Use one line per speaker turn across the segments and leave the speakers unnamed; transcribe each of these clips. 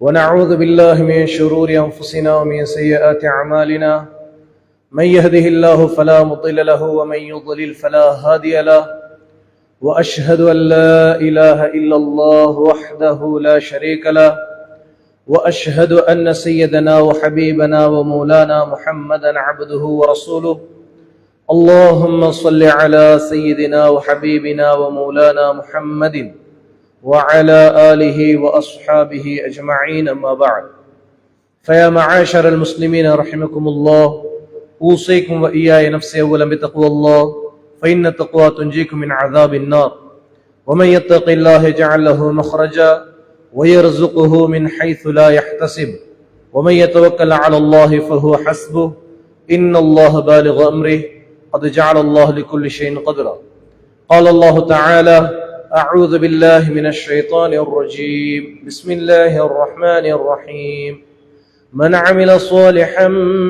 ونعوذ بالله من شرور أنفسنا ومن سيئات أعمالنا من يهده الله فلا مضل له ومن يضلل فلا هادي له وأشهد أن لا إله إلا الله وحده لا شريك له وأشهد أن سيدنا وحبيبنا ومولانا محمدا عبده ورسوله اللهم صل على سيدنا وحبيبنا ومولانا محمد وعلى آله وأصحابه أجمعين أما بعد فيا معاشر المسلمين رحمكم الله أوصيكم وإياي نفسي أولا بتقوى الله فإن التقوى تنجيكم من عذاب النار ومن يتق الله جعل له مخرجا ويرزقه من حيث لا يحتسب ومن يتوكل على الله فهو حسبه إن الله بالغ أمره قد جعل الله لكل شيء قدرا قال الله تعالى أعوذ بالله من الشيطان الرجيم بسم الله الرحمن الرحيم من عمل صالحا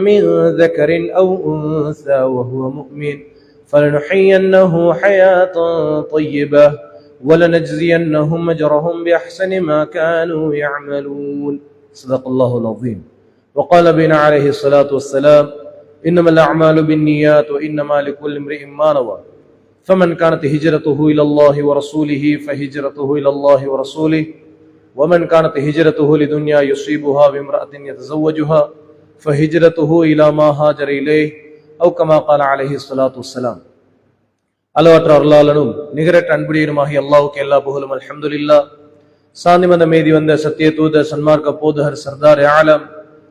من ذكر أو أنثى وهو مؤمن فلنحيينه حياة طيبة ولنجزينهم أجرهم بأحسن ما كانوا يعملون صدق الله العظيم وقال بنا عليه الصلاة والسلام إنما الأعمال بالنيات وإنما لكل امرئ ما نوى فمن كانت هجرته إلى الله ورسوله فهجرته إلى الله ورسوله ومن كانت هجرته لدنيا يصيبها بامرأة يتزوجها فهجرته إلى ما هاجر إليه أو كما قال عليه الصلاة والسلام அளவற்ற அருளாளனும் நிகரற்ற அன்புடையனுமாகி அல்லாவுக்கு எல்லா புகழும் அல்ஹம்துலில்லா சாந்திமந்த மேதி வந்த சத்திய தூத சன்மார்க்க போதகர் சர்தார் ஆலம்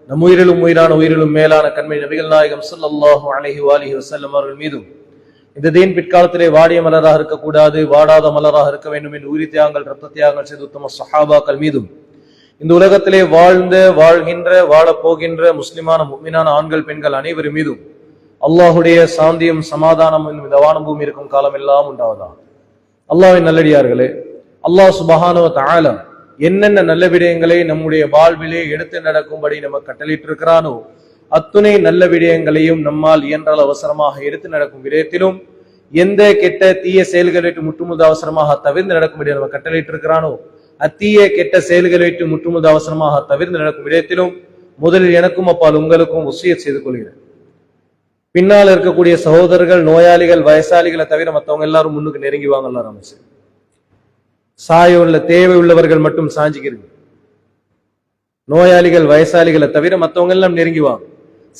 நம் உயிரிலும் உயிரான உயிரிலும் மேலான கண்மை நபிகள் நாயகம் சல்லாஹூ அலஹி வாலிஹி வசல்லம் அவர்கள் மீதும் இந்த தீன் பிற்காலத்திலே வாடிய மலராக இருக்கக்கூடாது வாடாத மலராக இருக்க வேண்டும் என்று உயிரி தியாகங்கள் ரத்த தியாகங்கள் செய்து உத்தம சஹாபாக்கள் மீதும் இந்த உலகத்திலே வாழ்ந்த வாழ்கின்ற வாழப்போகின்ற முஸ்லிமான முக்மினான ஆண்கள் பெண்கள் அனைவரும் மீதும் அல்லாஹுடைய சாந்தியும் சமாதானமும் இந்த வானமும் இருக்கும் காலம் எல்லாம் உண்டாவதா அல்லாவின் நல்லடியார்களே அல்லாஹ் சுபஹானுவ தாலம் என்னென்ன நல்ல விடயங்களை நம்முடைய வாழ்விலே எடுத்து நடக்கும்படி நம்ம இருக்கிறானோ அத்துணை நல்ல விடயங்களையும் நம்மால் இயன்றால் அவசரமாக எடுத்து நடக்கும் விடயத்திலும் எந்த கெட்ட தீய செயல்களை முற்றுமுது அவசரமாக தவிர்த்து நடக்கும் விட நம்ம கட்டளையிட்டிருக்கிறானோ அத்தீய கெட்ட செயல்களை முற்றுமுது அவசரமாக தவிர்த்து நடக்கும் விடயத்திலும் முதலில் எனக்கும் அப்பால் உங்களுக்கும் உசிய செய்து கொள்கிறேன் பின்னால் இருக்கக்கூடிய சகோதரர்கள் நோயாளிகள் வயசாளிகளை தவிர மற்றவங்க எல்லாரும் முன்னுக்கு நெருங்கி எல்லாரும் சாய உள்ள தேவை உள்ளவர்கள் மட்டும் சாஞ்சிக்கிறீங்க நோயாளிகள் வயசாளிகளை தவிர மற்றவங்க எல்லாம் நெருங்கிவாங்க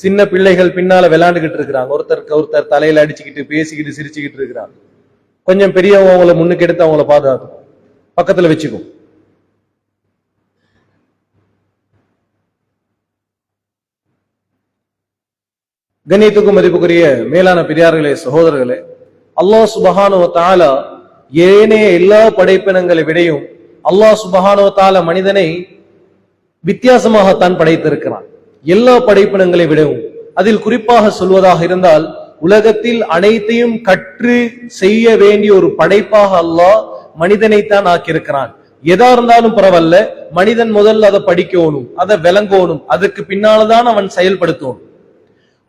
சின்ன பிள்ளைகள் பின்னால விளையாண்டுகிட்டு இருக்கிறாங்க ஒருத்தருக்கு ஒருத்தர் தலையில அடிச்சுக்கிட்டு பேசிக்கிட்டு சிரிச்சுக்கிட்டு இருக்கிறாங்க கொஞ்சம் பெரியவங்க அவங்கள முன்னுக்கு எடுத்து அவங்கள பாதுகாக்கும் பக்கத்துல வச்சுக்கும் கண்ணியத்துக்கும் மதிப்புக்குரிய மேலான பெரியார்களே சகோதரர்களே அல்லாஹ் சுபஹானோ தாலா ஏனைய எல்லா படைப்பினங்களை விடையும் அல்லாஹ் சுபஹானோ தாலா மனிதனை வித்தியாசமாகத்தான் படைத்திருக்கிறான் எல்லா படைப்பினங்களை விடவும் அதில் குறிப்பாக சொல்வதாக இருந்தால் உலகத்தில் அனைத்தையும் கற்று செய்ய வேண்டிய ஒரு படைப்பாக அல்லாஹ் மனிதனைத்தான் ஆக்கியிருக்கிறான் எதா இருந்தாலும் பரவாயில்ல மனிதன் முதல்ல அதை படிக்கணும் அதை விளங்கணும் அதுக்கு பின்னால்தான் அவன் செயல்படுத்தணும்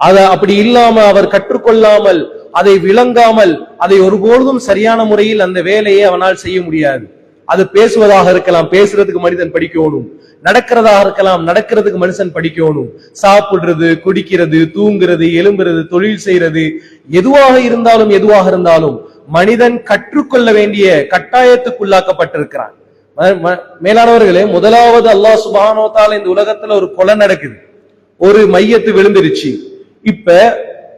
அத அப்படி இல்லாம அவர் கற்றுக்கொள்ளாமல் அதை விளங்காமல் அதை ஒருபோதும் சரியான முறையில் அந்த வேலையை அவனால் செய்ய முடியாது அது பேசுவதாக இருக்கலாம் பேசுறதுக்கு மனிதன் படிக்கணும் நடக்கிறதா இருக்கலாம் நடக்கிறதுக்கு மனுஷன் படிக்கணும் சாப்பிடுறது குடிக்கிறது தூங்குறது எலும்புறது தொழில் செய்யறது எதுவாக இருந்தாலும் எதுவாக இருந்தாலும் மனிதன் கற்றுக்கொள்ள வேண்டிய கட்டாயத்துக்குள்ளாக்கப்பட்டிருக்கிறான் மேலானவர்களே முதலாவது அல்லாஹ் சுபானோத்தால இந்த உலகத்துல ஒரு கொலை நடக்குது ஒரு மையத்து விழுந்துருச்சு இப்ப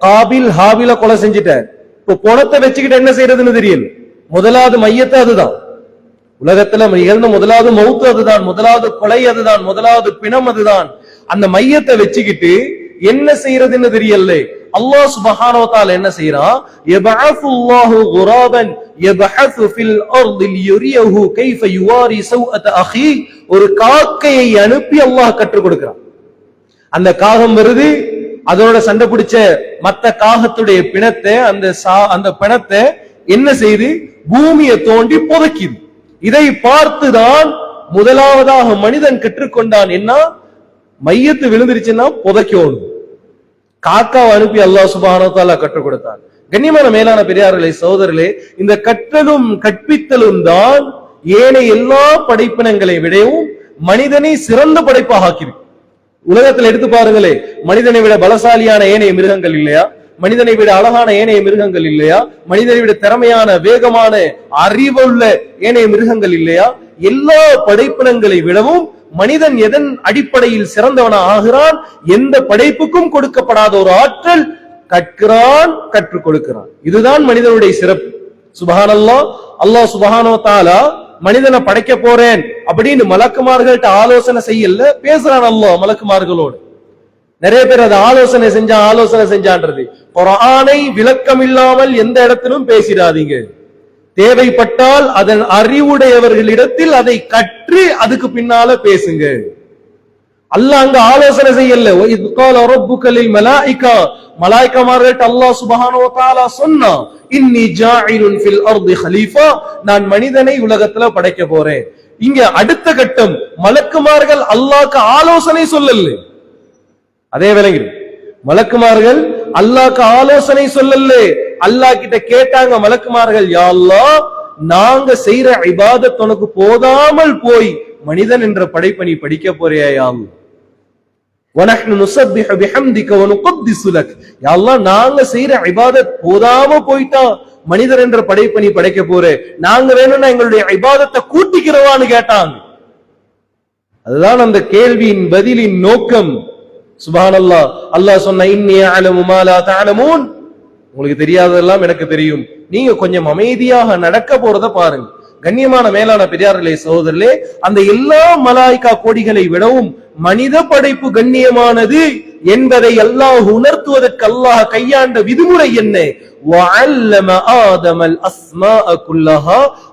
காபில் ஹாபில கொலை செஞ்சிட்டார் இப்போ குளத்தை வச்சுக்கிட்டு என்ன செய்யறதுன்னு தெரியல முதலாவது மையத்தை அதுதான் உலகத்துல நிகழ்ந்த முதலாவது மவுத்து அதுதான் முதலாவது கொலை அதுதான் முதலாவது பிணம் அதுதான் அந்த மையத்தை வச்சுக்கிட்டு என்ன செய்யறதுன்னு தெரியல அல்லாஹ் சுபஹானோ தால என்ன செய்யறான் யபஹுல்லாஹு குராபன் யபஹு ஃபில் அர்தில் யுரியஹு கைஃப யுவாரி சௌஅத அஹி ஒரு காக்கையை அனுப்பி அல்லாஹ் கற்றுக் கொடுக்கிறான் அந்த காகம் வருது அதோட சண்டை பிடிச்ச மத்த காகத்துடைய பிணத்தை அந்த அந்த பிணத்தை என்ன செய்து பூமியை தோண்டி புதைக்குது இதை பார்த்துதான் முதலாவதாக மனிதன் கற்றுக்கொண்டான் என்ன மையத்து விழுந்துருச்சுன்னா புதைக்கணும் காக்காவை அனுப்பி அல்லாஹ் சுபானத்தால கற்றுக் கொடுத்தான் கண்ணியமான மேலான பெரியார்களே சோதரர்களே இந்த கற்றலும் கற்பித்தலும் தான் ஏனைய எல்லா படைப்பினங்களை விடவும் மனிதனை சிறந்த படைப்பாக ஆக்கிருக்கு உலகத்தில் எடுத்து பாருங்களே மனிதனை விட பலசாலியான ஏனைய மிருகங்கள் இல்லையா மனிதனை விட அழகான ஏனைய மிருகங்கள் இல்லையா மனிதனை விட திறமையான வேகமான அறிவுள்ள ஏனைய மிருகங்கள் இல்லையா எல்லா படைப்பினங்களை விடவும் மனிதன் எதன் அடிப்படையில் சிறந்தவன ஆகிறான் எந்த படைப்புக்கும் கொடுக்கப்படாத ஒரு ஆற்றல் கற்கிறான் கற்றுக் கொடுக்கிறான் இதுதான் மனிதனுடைய சிறப்பு சுபஹான் அல்லா சுபஹானோ தாலா மனிதனை படைக்க போறேன் அப்படின்னு மலக்குமார்கள்ட்ட ஆலோசனை செய்யல பேசுறான் அல்லோ மலக்குமார்களோடு நிறைய பேர் அதை ஆலோசனை செஞ்சா ஆலோசனை செஞ்சான்றது குரானை விளக்கம் இல்லாமல் எந்த இடத்திலும் பேசிடாதீங்க தேவைப்பட்டால் அதன் அறிவுடையவர்களிடத்தில் அதை கற்று அதுக்கு பின்னால பேசுங்க அல்ல அங்க ஆலோசனை செய்யல மலாய்க்கா மலாய்க்கமார்கள் அல்லாஹ் சுபஹானோ தாலா சொன்னா இன்னி ஜாயிலுன் ஃபில் அர்தி ஹலீஃபா நான் மனிதனை உலகத்துல படைக்க போறேன் இங்க அடுத்த கட்டம் மலக்குமார்கள் அல்லாஹ்க்கு ஆலோசனை சொல்லல அதே விலங்கு மலக்குமார்கள் அல்லாக்கு ஆலோசனை சொல்லலே அல்லா கிட்ட கேட்டாங்க மலக்குமார்கள் யாழ்லா நாங்க செய்யற இபாதத் உனக்கு போதாமல் போய் மனிதன் என்ற படைப்பை நீ படிக்க போறியாயாம் நாங்க செய்யற இபாதத் போதாம போயிட்டான் மனிதர் என்ற படைப்பை நீ படைக்க போற நாங்க வேணும்னா எங்களுடைய ஐபாதத்தை கூட்டிக்கிறவான்னு கேட்டாங்க அதுதான் அந்த கேள்வியின் பதிலின் நோக்கம் சுபான் அல்லாஹ் சொன்ன உங்களுக்கு தெரியாததெல்லாம் எனக்கு தெரியும் நீங்க கொஞ்சம் அமைதியாக நடக்க போறத பாருங்க கண்ணியமான மேலான பெரியார்களே சகோதரர்களே அந்த எல்லா மலாய்க்கா கோடிகளை விடவும் மனித படைப்பு கண்ணியமானது என்பதை அல்லாஹ் உணர்த்துவதற்கு அல்லாஹ் கையாண்ட விதிமுறை என்ன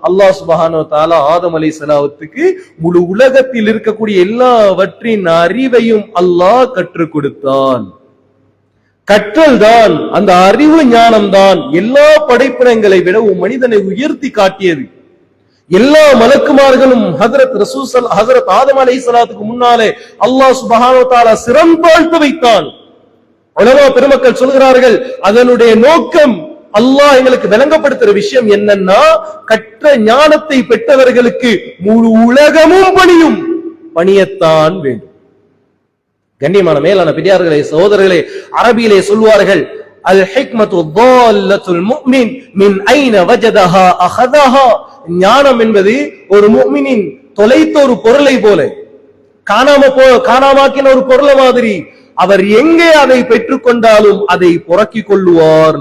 அல்லாஹ் சுபஹானோ தாலா ஆதம் அலி சலாவத்துக்கு முழு உலகத்தில் இருக்கக்கூடிய எல்லாவற்றின் அறிவையும் அல்லாஹ் கற்றுக் கொடுத்தான் கற்றல் தான் அந்த அறிவு ஞானம் தான் எல்லா படைப்பினங்களை விட மனிதனை உயர்த்தி காட்டியது எல்லா மலக்குமார்களும் ஹசரத் ரசூசல் ஹசரத் ஆதம் அலி சலாத்துக்கு முன்னாலே அல்லாஹ் சுபஹானோத்தால சிறம்பாழ்த்து வைத்தான் உலமா பெருமக்கள் சொல்கிறார்கள் அதனுடைய நோக்கம் அல்லாஹ் எங்களுக்கு விளங்கப்படுத்துற விஷயம் என்னன்னா கற்ற ஞானத்தை பெற்றவர்களுக்கு முழு உலகமும் பணியும் பணியத்தான் வேண்டும் கண்ணியமான மேலான பெரியார்களே சகோதரர்களே அரபியிலே சொல்வார்கள் அல் ஹிக்மத்து மின் ஐன வஜதஹா அஹதஹா ஞானம் என்பது ஒரு மூமினின் தொலைத்த ஒரு பொருளை போல காணாம போ காணாமாக்கின ஒரு பொருளை மாதிரி அவர் எங்கே அதை பெற்றுக்கொண்டாலும் அதை புறக்கிக் கொள்ளுவார்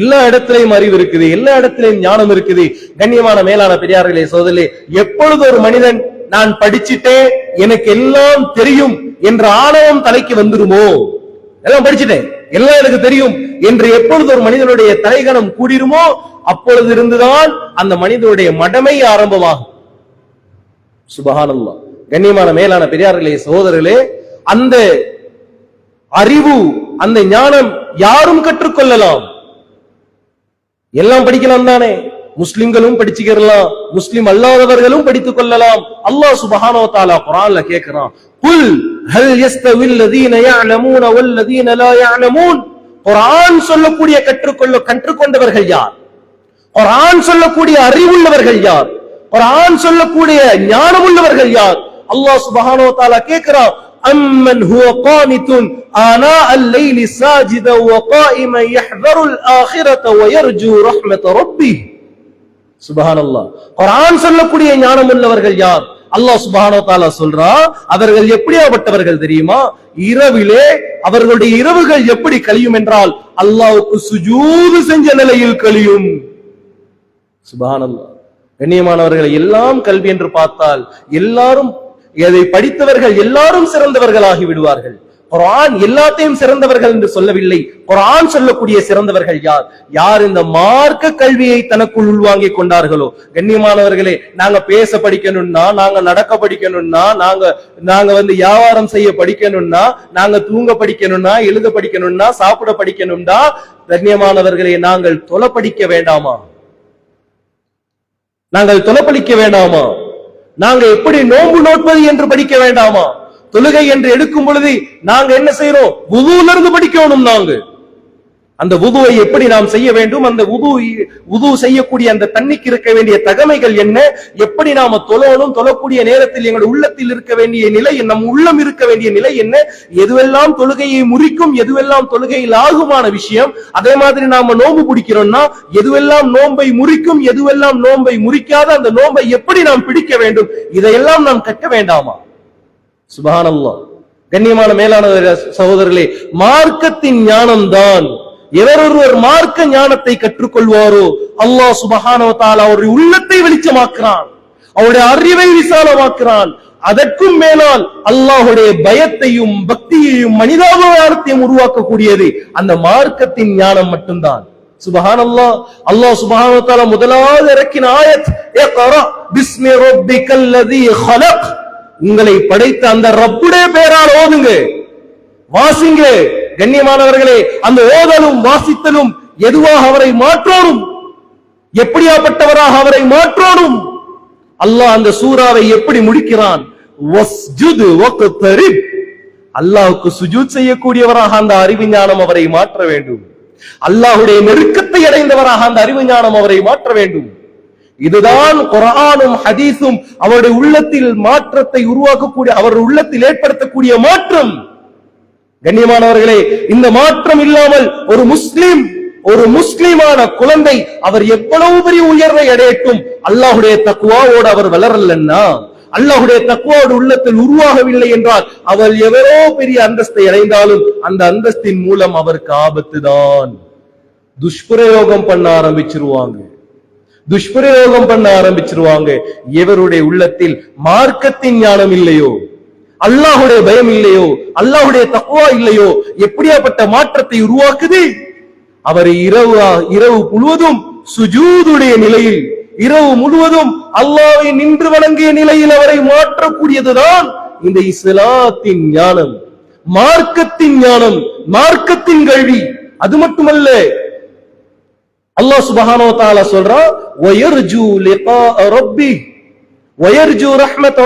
எல்லா இடத்திலையும் அறிவு இருக்குது எல்லா இடத்திலையும் ஞானம் இருக்குது கண்ணியமான மேலான பெரியார்களே சோதரிலே எப்பொழுது ஒரு மனிதன் நான் படிச்சுட்டேன் எனக்கு எல்லாம் தெரியும் என்ற ஆணவம் தலைக்கு வந்துருமோ எல்லாம் படிச்சுட்டேன் எல்லாம் எனக்கு தெரியும் என்று எப்பொழுது ஒரு மனிதனுடைய தலைகணம் கூடிருமோ அப்பொழுது இருந்துதான் அந்த மனிதனுடைய மடமை ஆரம்பமாகும் சுபகானல்லா கண்ணியமான மேலான பெரியார்களே சகோதரர்களே அந்த அறிவு அந்த ஞானம் யாரும் கற்றுக்கொள்ளலாம் எல்லாம் படிக்கலாம் தானே முஸ்லிம்களும் படிச்சுக்கலாம் முஸ்லிம் அல்லாதவர்களும் படித்துக் கொள்ளலாம் அல்லாஹ் சுபஹானோ தாலா குரான்ல கேட்கிறான் ஹல் எஸ்தவில்லதீன யாழமூன வல்லதீன லா யாழமூன் குரான் சொல்லக்கூடிய கற்றுக்கொள்ள கற்றுக்கொண்டவர்கள் யார் குரான் சொல்லக்கூடிய அறிவுள்ளவர்கள் யார் குரான் சொல்லக்கூடிய ஞானம் உள்ளவர்கள் யார் அல்லாஹ் சுபஹானோ தாலா கேட்கிறான் أمن هو قانت آناء الليل ساجدا وقائما يحذر الآخرة ويرجو رحمة ربه சுபஹான் அல்லாஹ் குரான் சொல்லக்கூடிய ஞானம் உள்ளவர்கள் யார் அல்லாஹ் சுபானோ தாலா சொல்றான் அவர்கள் எப்படியாப்பட்டவர்கள் தெரியுமா இரவிலே அவர்களுடைய இரவுகள் எப்படி கழியும் என்றால் அல்லாவுக்கு சுஜூது செஞ்ச நிலையில் கழியும் சுபானல்லா கண்ணியமானவர்களை எல்லாம் கல்வி என்று பார்த்தால் எல்லாரும் இதை படித்தவர்கள் எல்லாரும் சிறந்தவர்களாகி விடுவார்கள் குரான் எல்லாத்தையும் சிறந்தவர்கள் என்று சொல்லவில்லை குரான் சொல்லக்கூடிய சிறந்தவர்கள் யார் யார் இந்த மார்க்க கல்வியை தனக்குள் உள்வாங்கிக் கொண்டார்களோ கண்ணியமானவர்களே நாங்க பேச படிக்கணும்னா நாங்க நடக்க படிக்கணும்னா நாங்க நாங்க வந்து வியாபாரம் செய்ய படிக்கணும்னா நாங்க தூங்க படிக்கணும்னா எழுத படிக்கணும்னா சாப்பிட படிக்கணும்னா கண்ணியமானவர்களே நாங்கள் தொலை படிக்க வேண்டாமா நாங்கள் தொலை வேண்டாமா நாங்கள் எப்படி நோம்பு நோட்பது என்று படிக்க வேண்டாமா தொழுகை என்று எடுக்கும் பொழுது நாங்க என்ன செய்யறோம் உதுல இருந்து படிக்கணும் நாங்க அந்த உதுவை எப்படி நாம் செய்ய வேண்டும் அந்த உது உது செய்யக்கூடிய அந்த தண்ணிக்கு இருக்க வேண்டிய தகமைகள் என்ன எப்படி நாம தொழணும் தொழக்கூடிய நேரத்தில் எங்களுடைய உள்ளத்தில் இருக்க வேண்டிய நிலை நம் உள்ளம் இருக்க வேண்டிய நிலை என்ன எதுவெல்லாம் தொழுகையை முறிக்கும் எதுவெல்லாம் தொழுகையில் ஆகுமான விஷயம் அதே மாதிரி நாம நோம்பு பிடிக்கிறோம்னா எதுவெல்லாம் நோம்பை முறிக்கும் எதுவெல்லாம் நோம்பை முறிக்காத அந்த நோம்பை எப்படி நாம் பிடிக்க வேண்டும் இதையெல்லாம் நாம் கட்ட வேண்டாமா சுபானல்லா கண்ணியமான மேலான சகோதரர்களே மார்க்கத்தின் ஞானம்தான் எவரொருவர் மார்க்க ஞானத்தை கற்றுக்கொள்வாரோ அல்லாஹ் சுபஹானவத்தால் அவருடைய உள்ளத்தை வெளிச்சமாக்குறான் அவருடைய அறிவை விசாலமாக்குறான் அதற்கும் மேலால் அல்லாஹுடைய பயத்தையும் பக்தியையும் மனிதாபாரத்தையும் உருவாக்கக்கூடியது அந்த மார்க்கத்தின் ஞானம் மட்டும்தான் சுபஹான் அல்லாஹ் அல்லாஹ் சுபஹானவத்தால முதலாவது இறக்கின ஆயத் ஏ கரா பிஸ்மி ரப்பிக்கல்லதி ஹலக் உங்களை படைத்த அந்த ரப்புடைய பெயரால் ஓதுங்க வாசிங்க கண்ணியமானவர்களே அந்த ஓதலும் வாசித்தலும் எதுவாக அவரை மாற்றோடும் எப்படியாப்பட்டவராக அவரை மாற்றோடும் அல்லாஹ் அந்த சூறாவை எப்படி முடிக்கிறான் அல்லாஹுக்கு சுஜூத் செய்யக்கூடியவராக அந்த அறிவு ஞானம் அவரை மாற்ற வேண்டும் அல்லாஹுடைய நெருக்கத்தை அடைந்தவராக அந்த அறிவு ஞானம் அவரை மாற்ற வேண்டும் இதுதான் குரானும் ஹதீஸும் அவருடைய உள்ளத்தில் மாற்றத்தை உருவாக்கக்கூடிய அவருடைய உள்ளத்தில் ஏற்படுத்தக்கூடிய மாற்றம் கண்ணியமானவர்களே இந்த மாற்றம் இல்லாமல் ஒரு முஸ்லிம் ஒரு முஸ்லிமான குழந்தை அவர் எவ்வளவு பெரிய உயர்வை அடையட்டும் அல்லாஹுடைய தக்குவாவோடு அவர் வளரலன்னா அல்லாஹுடைய தக்குவாவோட உள்ளத்தில் உருவாகவில்லை என்றால் அவர் எவரோ பெரிய அந்தஸ்தை அடைந்தாலும் அந்த அந்தஸ்தின் மூலம் அவருக்கு ஆபத்து தான் துஷ்பிரயோகம் பண்ண ஆரம்பிச்சிருவாங்க துஷ்பிரயோகம் பண்ண ஆரம்பிச்சிருவாங்க இவருடைய உள்ளத்தில் மார்க்கத்தின் ஞானம் இல்லையோ அல்லாஹுடைய பயம் இல்லையோ அல்லாஹுடைய தக்குவா இல்லையோ எப்படியாப்பட்ட மாற்றத்தை உருவாக்குது அவரை இரவு இரவு முழுவதும் சுஜூதுடைய நிலையில் இரவு முழுவதும் அல்லாவை நின்று வழங்கிய நிலையில் அவரை மாற்றக்கூடியதுதான் இந்த இஸ்லாத்தின் ஞானம் மார்க்கத்தின் ஞானம் மார்க்கத்தின் கல்வி அது மட்டுமல்ல அல்லாஹ் சுபஹானோ தால சொல்றான் அல்லா லிகா ரஹ்மத்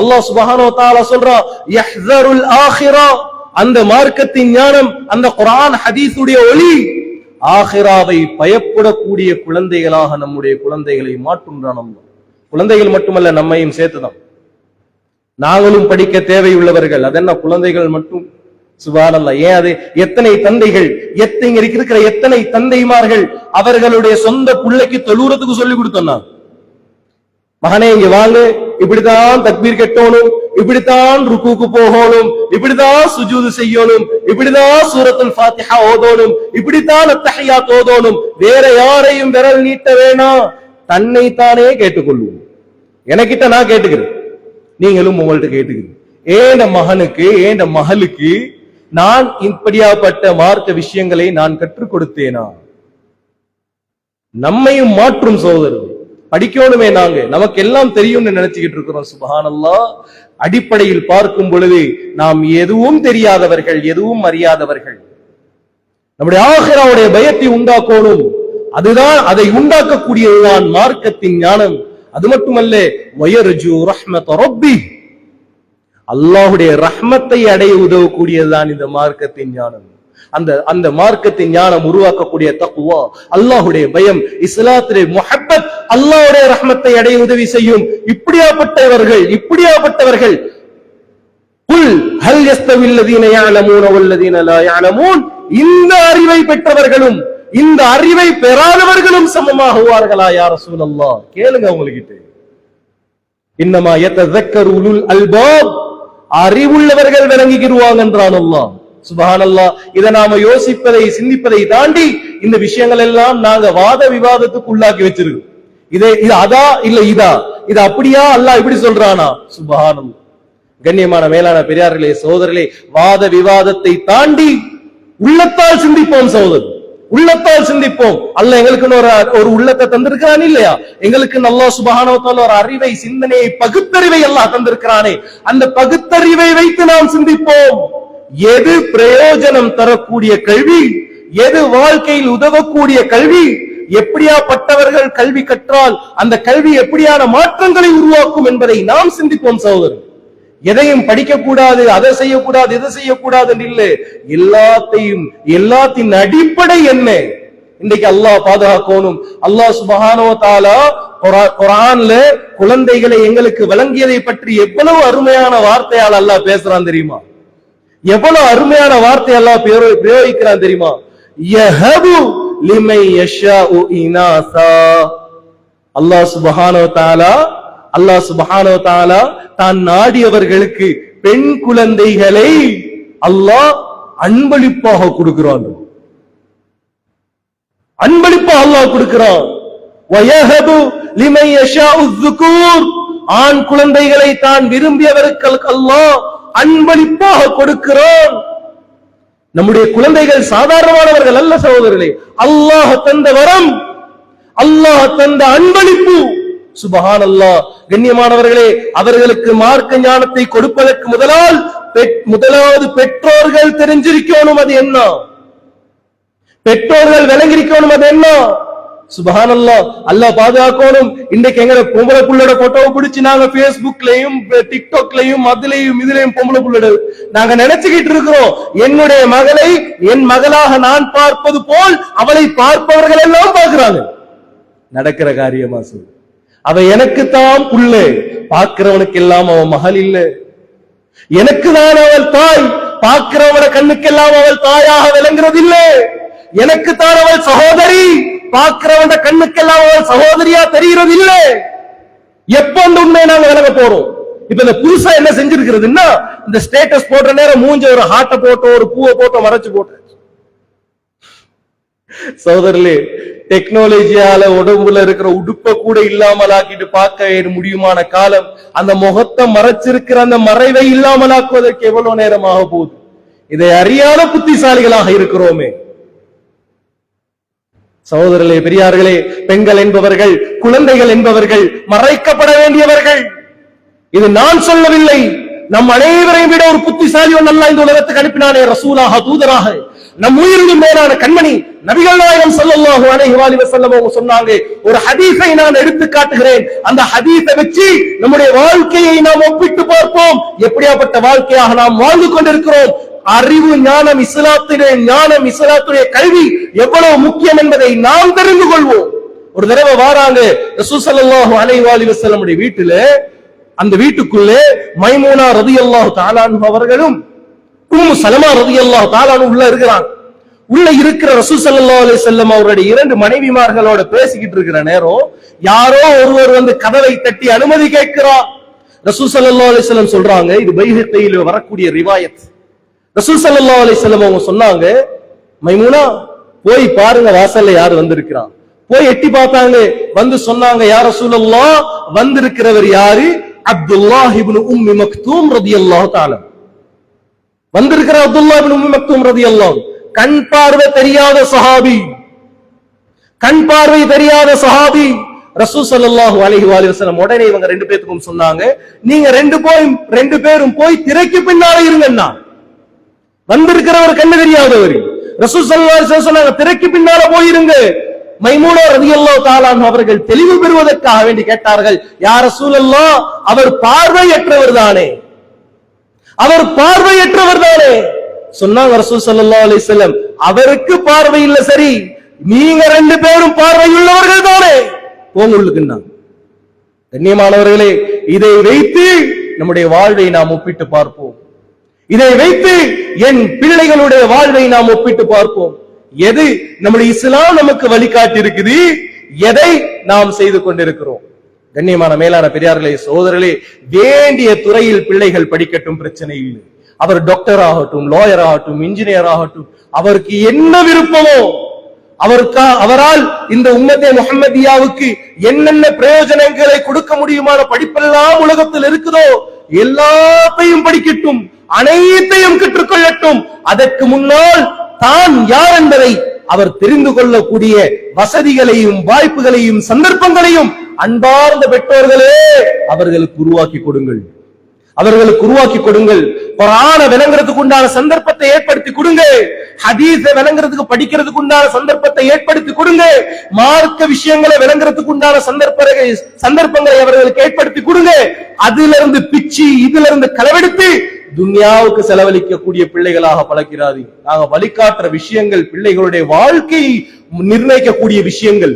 அல்லாஹ் சுபஹானோ தால சொல்றான் ஆஹிரா அந்த மார்க்கத்தின் ஞானம் அந்த குரான் ஹதீஸுடைய ஒளி ஆஹிராவை பயப்படக்கூடிய குழந்தைகளாக நம்முடைய குழந்தைகளை மாற்றுன்றான் அல்லாஹ் குழந்தைகள் மட்டுமல்ல நம்மையும் சேர்த்துதான் நாங்களும் படிக்க தேவையுள்ளவர்கள் அதென்ன குழந்தைகள் மட்டும் சுபானல்லா ஏன் அது எத்தனை தந்தைகள் எத்தனை இருக்கிற எத்தனை தந்தைமார்கள் அவர்களுடைய சொந்த பிள்ளைக்கு தொழுறதுக்கு சொல்லி கொடுத்தோம்னா மகனே இங்க வாங்க இப்படித்தான் தக்பீர் கட்டணும் இப்படித்தான் ருக்குக்கு போகணும் இப்படிதான் சுஜூது செய்யணும் இப்படிதான் சூரத்துல் பாத்தியா ஓதோனும் இப்படித்தான் அத்தகையா தோதோனும் வேற யாரையும் விரல் நீட்ட வேணாம் தன்னை தானே கேட்டுக்கொள்வோம் எனக்கிட்ட நான் கேட்டுக்கிறேன் நீங்களும் உங்கள்கிட்ட கேட்டுக்கிறேன் ஏண்ட மகனுக்கு ஏண்ட மகளுக்கு நான் இப்படியாப்பட்ட மார்க்க விஷயங்களை நான் கற்றுக் கொடுத்தேனா நம்மையும் மாற்றும் சோதரர் படிக்கணுமே நாங்க நமக்கு எல்லாம் தெரியும்னு நினைச்சுக்கிட்டு இருக்கிறோம் சுபஹானல்லா அடிப்படையில் பார்க்கும் பொழுது நாம் எதுவும் தெரியாதவர்கள் எதுவும் அறியாதவர்கள் நம்முடைய ஆகராவுடைய பயத்தை உண்டாக்கணும் அதுதான் அதை உண்டாக்கக்கூடியதுதான் மார்க்கத்தின் ஞானம் அது மட்டுமல்ல வயர்ஜு ரஹ்மத் ரப்பி அல்லாஹுடைய ரஹ்மத்தை அடைய உதவக்கூடியதுதான் இந்த மார்க்கத்தின் ஞானம் அந்த அந்த மார்க்கத்தின் ஞானம் உருவாக்கக்கூடிய தக்குவா அல்லாஹுடைய பயம் இஸ்லாத்துடைய முஹப்பத் அல்லாஹுடைய ரஹ்மத்தை அடைய உதவி செய்யும் இப்படியாப்பட்டவர்கள் இப்படியாப்பட்டவர்கள் குல் ஹல் எஸ்தவில்லதீன யாலமூன் அவல்லதீன லா யாலமூன் இந்த அறிவை பெற்றவர்களும் இந்த அறிவை பெறாதவர்களும் சமமாகுவார்களா யார் சூழல்லா கேளுங்க அவங்ககிட்ட இன்னமா எத்த அல்பாப் அறிவுள்ளவர்கள் விளங்குகிறாங்க என்றான் அல்லாஹ் சுபஹானல்லா இதை நாம யோசிப்பதை சிந்திப்பதை தாண்டி இந்த விஷயங்கள் எல்லாம் நாங்க வாத விவாதத்துக்கு உள்ளாக்கி வச்சிருக்கோம் இதே இது அதா இல்ல இதா இது அப்படியா அல்லாஹ் இப்படி சொல்றானா சுபஹானம் கண்ணியமான மேலான பெரியார்களே சோதரிலே வாத விவாதத்தை தாண்டி உள்ளத்தால் சிந்திப்போம் சோதரன் உள்ளத்தால் சிந்திப்போம் அல்ல எங்களுக்கு ஒரு ஒரு உள்ளத்தை தந்திருக்கிறான் இல்லையா எங்களுக்கு நல்லா சுபகானவத்தால் ஒரு அறிவை சிந்தனையை பகுத்தறிவை எல்லாம் தந்திருக்கிறானே அந்த பகுத்தறிவை வைத்து நாம் சிந்திப்போம் எது பிரயோஜனம் தரக்கூடிய கல்வி எது வாழ்க்கையில் உதவக்கூடிய கல்வி எப்படியாப்பட்டவர்கள் கல்வி கற்றால் அந்த கல்வி எப்படியான மாற்றங்களை உருவாக்கும் என்பதை நாம் சிந்திப்போம் சகோதரன் எதையும் படிக்கக்கூடாது அதை செய்யக்கூடாது இதை செய்யக்கூடாதுன்னு இல்லை எல்லாத்தையும் எல்லாத்தின் அடிப்படை என்ன இன்னைக்கு அல்லாஹ் பாதுகாக்கணும் அல்லாஹ் சுபஹானோ தாலா குரான்ல குழந்தைகளை எங்களுக்கு வழங்கியதை பற்றி எவ்வளவு அருமையான வார்த்தையால் அல்லாஹ் பேசுறான் தெரியுமா எவ்வளவு அருமையான வார்த்தை அல்லாஹ் பிரயோகிக்கிறான் தெரியுமா யஹபு லிமை யஷா இனாசா அல்லாஹ் சுபஹானோ தாலா அல்லாஹ் சுபஹானோ தாலா தான் நாடியவர்களுக்கு பெண் குழந்தைகளை அல்லாஹ் அன்பளிப்பாக கொடுக்கிறான் அன்பளிப்பா அல்லாஹ் கொடுக்கிறான் ஆண் குழந்தைகளை தான் விரும்பியவர்களுக்கு அல்லாஹ் அன்பளிப்பாக கொடுக்கிறான் நம்முடைய குழந்தைகள் சாதாரணமானவர்கள் அல்ல சகோதரர்களே அல்லாஹ் தந்த வரம் அல்லாஹ் தந்த அன்பளிப்பு சுபஹான் அல்லா கண்ணியமானவர்களே அவர்களுக்கு மார்க்க ஞானத்தை கொடுப்பதற்கு முதலால் முதலாவது பெற்றோர்கள் தெரிஞ்சிருக்கணும் அது என்ன பெற்றோர்கள் விளங்கிருக்கணும் அது என்ன சுபஹான் அல்லா அல்லா பாதுகாக்கணும் இன்னைக்கு எங்க பொம்பளை புள்ளோட போட்டோவை பிடிச்சி நாங்க பேஸ்புக்லயும் டிக்டாக்லயும் அதுலயும் இதுலயும் பொம்பளை புள்ளோட நாங்க நினைச்சுக்கிட்டு இருக்கிறோம் என்னுடைய மகளை என் மகளாக நான் பார்ப்பது போல் அவளை பார்ப்பவர்கள் எல்லாம் பார்க்கிறாங்க நடக்கிற காரியமா சொல்லு அவன் எனக்குத்தான் புள்ளு பார்க்கிறவனுக்கு எல்லாம் அவன் மகள் இல்ல எனக்குதான் அவள் தாய் பார்க்கிறவன கண்ணுக்கெல்லாம் அவள் தாயாக விளங்குறது இல்ல எனக்குத்தான் அவள் சகோதரி பார்க்கிறவன கண்ணுக்கெல்லாம் அவள் சகோதரியா தெரிகிறது இல்ல எப்ப அந்த உண்மையை நாங்க விளங்க போறோம் இப்ப இந்த புதுசா என்ன செஞ்சிருக்கிறதுன்னா இந்த ஸ்டேட்டஸ் போடுற நேரம் மூஞ்ச ஒரு ஹார்ட்டை போட்டோ ஒரு பூவை போட்டோ மறைச்சு போட்டேன் சகோதரர்களே டெக்னாலஜியால உடம்புல இருக்கிற உடுப்ப கூட இல்லாமல் ஆக்கிட்டு பார்க்க முடியுமான காலம் அந்த முகத்தை மறைச்சிருக்கிற அந்த மறைவை இல்லாமல் ஆக்குவதற்கு எவ்வளவு நேரம் ஆக போகுது இதை அறியாத புத்திசாலிகளாக இருக்கிறோமே சகோதரர்களே பெரியார்களே பெண்கள் என்பவர்கள் குழந்தைகள் என்பவர்கள் மறைக்கப்பட வேண்டியவர்கள் இது நான் சொல்லவில்லை நம் அனைவரையும் விட ஒரு புத்திசாலியோ நல்லா இந்த உலகத்துக்கு அனுப்பினானே ரசூலாக தூதராக நம் உயிரினும் மேலான கண்மணி நபிகள் நாயகம் சல்லல்லாஹு அலைஹி வலிஹி வஸல்லம் அவங்க சொன்னாங்க ஒரு ஹதீஸை நான் எடுத்து காட்டுகிறேன் அந்த ஹதீஸை வச்சு நம்முடைய வாழ்க்கையை நாம் ஒப்பிட்டு பார்ப்போம் எப்படியாப்பட்ட வாழ்க்கையாக நாம் வாழ்ந்து கொண்டிருக்கிறோம் அறிவு ஞானம் இஸ்லாத்துடைய ஞானம் இஸ்லாத்துடைய கல்வி எவ்வளவு முக்கியம் என்பதை நாம் தெரிந்து கொள்வோம் ஒரு தடவை வாராங்க ரசூசல்லாஹு அலைஹி வலிஹி வஸல்லமுடைய வீட்டிலே அந்த வீட்டுக்குள்ளே மைமூனா ரதியல்லாஹு தாலான் அவர்களும் உம்மு சலமா ரதியல்லாஹு தாலான் உள்ள இருக்கிறாங்க உள்ள இருக்கிற ரசூ சல்லா அலி செல்லம் அவருடைய இரண்டு மனைவிமார்களோட பேசிக்கிட்டு இருக்கிற நேரம் யாரோ ஒருவர் வந்து கதவை தட்டி அனுமதி கேட்கிறார் ரசூ சல்லா அலி செல்லம் சொல்றாங்க இது பைகத்தையில் வரக்கூடிய ரிவாயத் ரசூ சல்லா அலி செல்லம் அவங்க சொன்னாங்க மைமூனா போய் பாருங்க வாசல்ல யாரு வந்திருக்கிறான் போய் எட்டி பார்த்தாங்க வந்து சொன்னாங்க யார் சூழல்லா வந்திருக்கிறவர் யாரு அப்துல்லா இப்னு உம்மி மக்தூம் ரதி அல்லாஹ் தாலம் வந்திருக்கிற அப்துல்லா இப்னு உம்மி மக்தூம் ரதி அல்லாஹ் கண் பார்வை தெரியாத சஹாபி கண் பார்வை தெரியாத சஹாபி ரசூ சல்லாஹு அலஹி அலிவசனம் உடனே இவங்க ரெண்டு பேத்துக்கும் சொன்னாங்க நீங்க ரெண்டு போய் ரெண்டு பேரும் போய் திரைக்கு பின்னாலே இருங்கண்ணா வந்திருக்கிறவர் கண்ணு தெரியாதவர் ரசூ சல்லா சொன்னாங்க திரைக்கு பின்னால போயிருங்க மைமூனோ ரதியல்லோ தாலான் அவர்கள் தெளிவு பெறுவதற்காக வேண்டி கேட்டார்கள் யார் சூழல்லோ அவர் பார்வையற்றவர் தானே அவர் பார்வையற்றவர் தானே சொன்னாங்க ரசூ சல்லா செல்லம் அவருக்கு பார்வை இல்ல சரி நீங்க ரெண்டு பேரும் பார்வையுள்ளவர்கள் தானே போங்க கண்ணியமானவர்களே இதை வைத்து நம்முடைய வாழ்வை நாம் ஒப்பிட்டு பார்ப்போம் இதை வைத்து என் பிள்ளைகளுடைய வாழ்வை நாம் ஒப்பிட்டு பார்ப்போம் எது நம்முடைய இஸ்லாம் நமக்கு வழிகாட்டி இருக்குது எதை நாம் செய்து கொண்டிருக்கிறோம் கண்ணியமான மேலான பெரியார்களே சோதரர்களே வேண்டிய துறையில் பிள்ளைகள் படிக்கட்டும் பிரச்சனை இல்லை அவர் டாக்டர் ஆகட்டும் லாயர் ஆகட்டும் இன்ஜினியர் ஆகட்டும் அவருக்கு என்ன விருப்பமோ அவருக்கா அவரால் இந்த உம்மதே முகமதியாவுக்கு என்னென்ன பிரயோஜனங்களை கொடுக்க முடியுமான படிப்பெல்லாம் உலகத்தில் இருக்குதோ எல்லாத்தையும் படிக்கட்டும் அனைத்தையும் கற்றுக்கொள்ளட்டும் அதற்கு முன்னால் தான் யார் என்பதை அவர் தெரிந்து கொள்ளக்கூடிய வசதிகளையும் வாய்ப்புகளையும் சந்தர்ப்பங்களையும் அன்பார்ந்த பெற்றோர்களே அவர்களுக்கு உருவாக்கி கொடுங்கள் அவர்களுக்கு உருவாக்கி கொடுங்கள் குரான விளங்குறதுக்கு உண்டான சந்தர்ப்பத்தை ஏற்படுத்தி கொடுங்க ஹதீச விளங்குறதுக்கு படிக்கிறதுக்கு உண்டான சந்தர்ப்பத்தை ஏற்படுத்தி கொடுங்க மார்க்க விஷயங்களை விளங்குறதுக்கு உண்டான சந்தர்ப்ப சந்தர்ப்பங்களை அவர்களுக்கு ஏற்படுத்தி கொடுங்க அதுல இருந்து பிச்சு இதுல இருந்து களவெடுத்து துன்யாவுக்கு செலவழிக்கக்கூடிய பிள்ளைகளாக பழக்கிறாது நாங்க வழிகாட்டுற விஷயங்கள் பிள்ளைகளுடைய வாழ்க்கையை நிர்ணயிக்கக்கூடிய விஷயங்கள்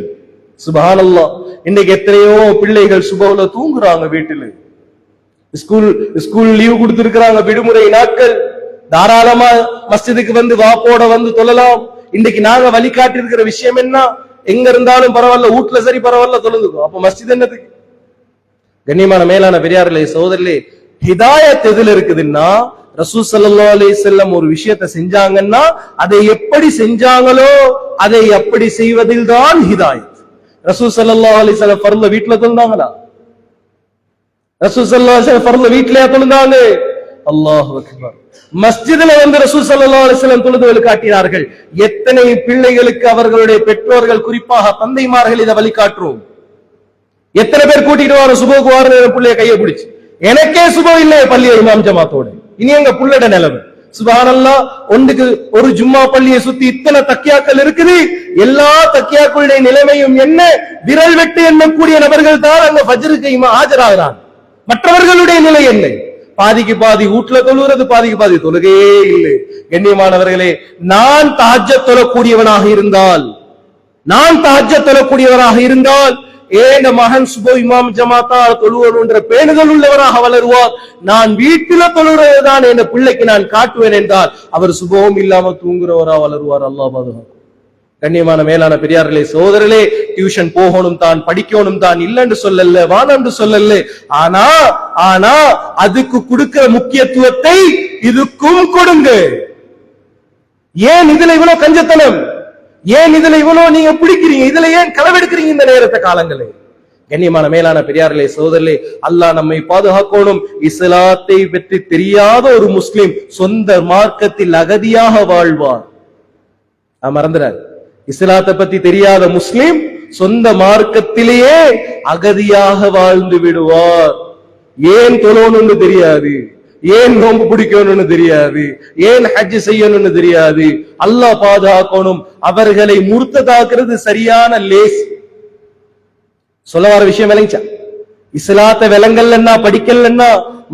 சுபானல்லாம் இன்னைக்கு எத்தனையோ பிள்ளைகள் சுபவுல தூங்குறாங்க வீட்டில் ஸ்கூல் ஸ்கூல் லீவ் கொடுத்துருக்குறாங்க விடுமுறை நாட்கள் தாராளமா மஸ்ஜிதுக்கு வந்து வாப்போட வந்து தொழலாம் இன்னைக்கு நாங்க வழிகாட்டி இருக்கிற விஷயம் என்ன எங்க இருந்தாலும் பரவாயில்ல வீட்டுல சரி பரவாயில்ல தொழுந்துக்கும் அப்ப மஸ்ஜித் என்னது கண்ணியமான மேலான பெரியாரிலே சோதரிலே ஹிதாயத் எதுல இருக்குதுன்னா ரசூ சல்லா அலி செல்லம் ஒரு விஷயத்த செஞ்சாங்கன்னா அதை எப்படி செஞ்சாங்களோ அதை எப்படி செய்வதில் தான் ஹிதாயத் ரசூ சல்லா அலி செல்லம் பருந்த வீட்டுல தொழுந்தாங்களா மஸ்ஜிதுல வந்து காட்டினார்கள் எத்தனை பிள்ளைகளுக்கு அவர்களுடைய பெற்றோர்கள் குறிப்பாக தந்தைமார்கள் இதை வழிகாட்டுவோம் எத்தனை பேர் கூட்டிட்டு சுபோக்கு வாரம் பிள்ளைய கையை பிடிச்சு எனக்கே சுபம் இல்லை பள்ளியை இமாம் ஜமாத்தோட இனி எங்க புள்ளட நிலவு சுபானல்லா ஒன்றுக்கு ஒரு ஜும்மா பள்ளியை சுத்தி இத்தனை தக்கியாக்கள் இருக்குது எல்லா தக்கியாக்களுடைய நிலைமையும் என்ன விரல் வெட்டு எண்ணக்கூடிய நபர்கள் தான் அங்க பஜ்ருக்கு இமா ஆஜராகிறான் மற்றவர்களுடைய நிலை என்ன பாதிக்கு பாதி வீட்டுல தொழுகிறது பாதிக்கு பாதி தொழுகையே இல்லை கண்ணியமானவர்களே நான் தாஜ தொழக்கூடியவனாக இருந்தால் நான் தாஜ தொழக்கூடியவராக இருந்தால் ஏன் மகன் சுபோ இமாம் ஜமாத்தா என்ற பேணுதல் உள்ளவராக வளருவார் நான் வீட்டில தான் என் பிள்ளைக்கு நான் காட்டுவேன் என்றால் அவர் சுபவும் இல்லாம தூங்குறவராக வளருவார் அல்லாஹ் பாதுகாப்பு கண்ணியமான மேலான பெரியார்களே சோதரர்களே டியூஷன் போகணும் தான் படிக்கணும் தான் என்று சொல்லல வானன்று சொல்லல ஆனா ஆனா அதுக்கு கொடுக்கிற முக்கியத்துவத்தை இதுக்கும் கொடுங்க ஏன் இதுல இவ்வளவு கஞ்சத்தனம் ஏன் இதுல இவ்வளவு நீங்க பிடிக்கிறீங்க இதுல ஏன் களவெடுக்கிறீங்க இந்த நேரத்தை காலங்களே கண்ணியமான மேலான பெரியார்களே சோதரர்களே அல்லாஹ் நம்மை பாதுகாக்கணும் இஸ்லாத்தை பற்றி தெரியாத ஒரு முஸ்லிம் சொந்த மார்க்கத்தில் அகதியாக வாழ்வார் மறந்துறாரு இஸ்லாத்தை பத்தி தெரியாத முஸ்லிம் சொந்த மார்க்கத்திலேயே அகதியாக வாழ்ந்து விடுவார் ஏன் தொழணும்னு தெரியாது ஏன் நோம்பு பிடிக்கணும்னு தெரியாது ஏன் ஹஜ் செய்யணும்னு தெரியாது அல்லாஹ் பாதுகாக்கணும் அவர்களை முர்த்ததாக்குறது சரியான லேஸ் சொல்ல வர விஷயம் விளைஞ்சா இஸ்லாத்த விலங்கல்லன்னா படிக்கலன்னா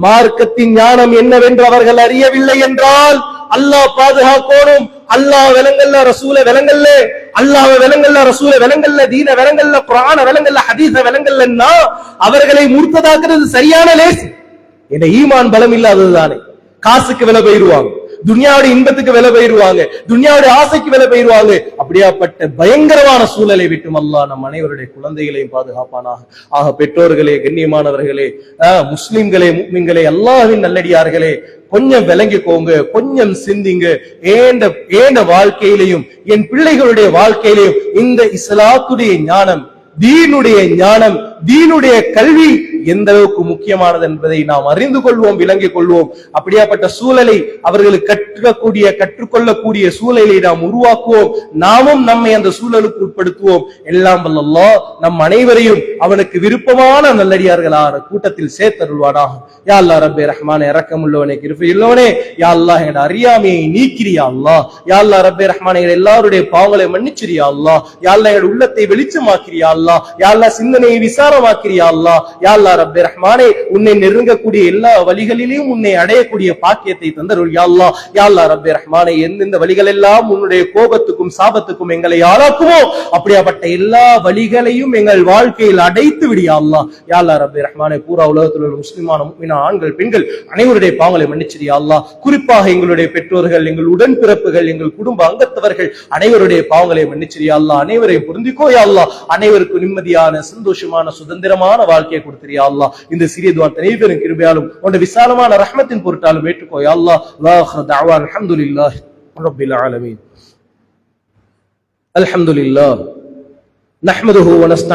மார்க்கத்தின் ஞானம் என்னவென்று அவர்கள் அறியவில்லை என்றால் அல்லாஹ் பாதுகாக்கணும் அல்லாஹ் விலங்கல்ல ரசூல விலங்கல்ல அல்லாஹ விலங்கல்ல ரசூல விலங்கல்ல தீன விலங்கல்ல குரான விலங்கல்ல ஹதீச விலங்கல்லன்னா அவர்களை மூர்த்ததாக்குறது சரியான லேஸ் என்ன ஈமான் பலம் இல்லாதது தானே காசுக்கு விலை போயிருவாங்க துன்யாவுடைய இன்பத்துக்கு விலை பெயருவாங்க துனியாவுடைய ஆசைக்கு விலை பயிடுவாங்க அப்படியாப்பட்ட பயங்கரமான சூழலை விட்டும் அல்ல நம் அனைவருடைய குழந்தைகளையும் பாதுகாப்பானாக ஆக பெற்றோர்களே கண்ணியமானவர்களே முஸ்லிம்களே முக்மின்களே அல்லாவின் நல்லடியார்களே கொஞ்சம் விளங்கிக்கோங்க கொஞ்சம் சிந்திங்க ஏண்ட ஏண்ட வாழ்க்கையிலையும் என் பிள்ளைகளுடைய வாழ்க்கையிலையும் இந்த இஸ்லாத்துடைய ஞானம் தீனுடைய ஞானம் தீனுடைய கல்வி எந்த அளவுக்கு முக்கியமானது என்பதை நாம் அறிந்து கொள்வோம் விளங்கிக் கொள்வோம் அப்படியாப்பட்ட சூழலை அவர்களுக்கு கற்கக்கூடிய கற்றுக்கொள்ளக்கூடிய சூழலை நாம் உருவாக்குவோம் நாமும் நம்மை அந்த சூழலுக்கு உட்படுத்துவோம் எல்லாம் வல்லல்லா நம் அனைவரையும் அவனுக்கு விருப்பமான நல்லடியார்களான கூட்டத்தில் சேர்த்தருள்வானாக யா அல்லா ரப்பே ரஹ்மான இறக்கம் உள்ளவனே கிருப்பை உள்ளவனே யா அல்லா என் அறியாமையை நீக்கிறியா அல்லா யா அல்லா ரப்பே ரஹ்மான எல்லாருடைய பாவங்களை மன்னிச்சிரியா அல்லா யா அல்லா எங்கள் உள்ளத்தை வெளிச்சமாக்கிறியா அல்லா யா அல்லா சிந்தனையை விசார உஷாரவாக்கிறியா அல்லா யா அல்லா ரப்பே ரஹ்மானே உன்னை நெருங்கக்கூடிய எல்லா வழிகளிலையும் உன்னை அடையக்கூடிய பாக்கியத்தை தந்தரு யாழ்லா யாழ்லா யா ரப்பே ரஹ்மானே எந்தெந்த வழிகள் எல்லாம் உன்னுடைய கோபத்துக்கும் சாபத்துக்கும் எங்களை ஆளாக்குமோ அப்படியாப்பட்ட எல்லா வழிகளையும் எங்கள் வாழ்க்கையில் அடைத்து விடியா அல்லா யா அல்லா ரப்பே ரஹ்மானே பூரா உலகத்தில் உள்ள முஸ்லிமான ஆண்கள் பெண்கள் அனைவருடைய பாங்களை மன்னிச்சிடியா அல்லா குறிப்பாக எங்களுடைய பெற்றோர்கள் எங்கள் உடன் பிறப்புகள் எங்கள் குடும்ப அங்கத்தவர்கள் அனைவருடைய பாவங்களை மன்னிச்சிடியா அல்லா அனைவரை பொருந்திக்கோ அல்லா அனைவருக்கும் நிம்மதியான சந்தோஷமான சுதந்திரமான வாழ்க்கையை கொடுத்துறியா அல்லா இந்த சிறிய துவான் பெரும் கிருபையாலும் உன்ட விசாலமான ரஹமத்தின் பொருட்டாலும் ஏற்றுக்கோயா அல்லா தாவான்